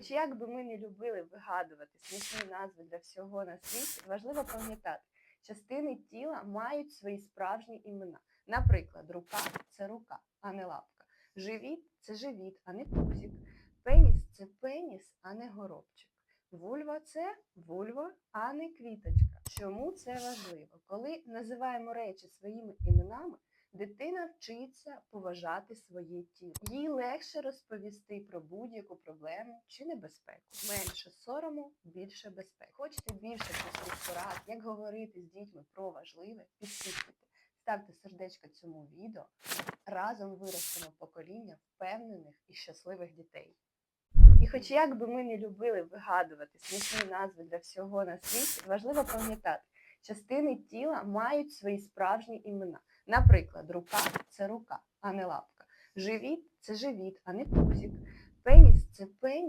хоч як би ми не любили вигадувати смішні назви для всього на світі, важливо пам'ятати, частини тіла мають свої справжні імена. Наприклад, рука це рука, а не лапка. Живіт це живіт, а не пузік. Пеніс це пеніс, а не горобчик. Вульва це вульва, а не квіточка. Чому це важливо? Коли називаємо речі своїми іменами, дитина вчиться поважати своє тіло. Їй легше розповісти про будь-яку проблему чи небезпеку. Менше сорому, більше безпеки. Хочете більше простих порад, як говорити з дітьми про важливе, підписуйте. Ставте сердечко цьому відео. Разом виростемо покоління впевнених і щасливих дітей. І хоч як би ми не любили вигадувати смішні назви для всього на світі, важливо пам'ятати, частини тіла мають свої справжні імена. Наприклад, рука це рука, а не лапка. Живіт це живіт, а не пузік. Пеніс це пеніс.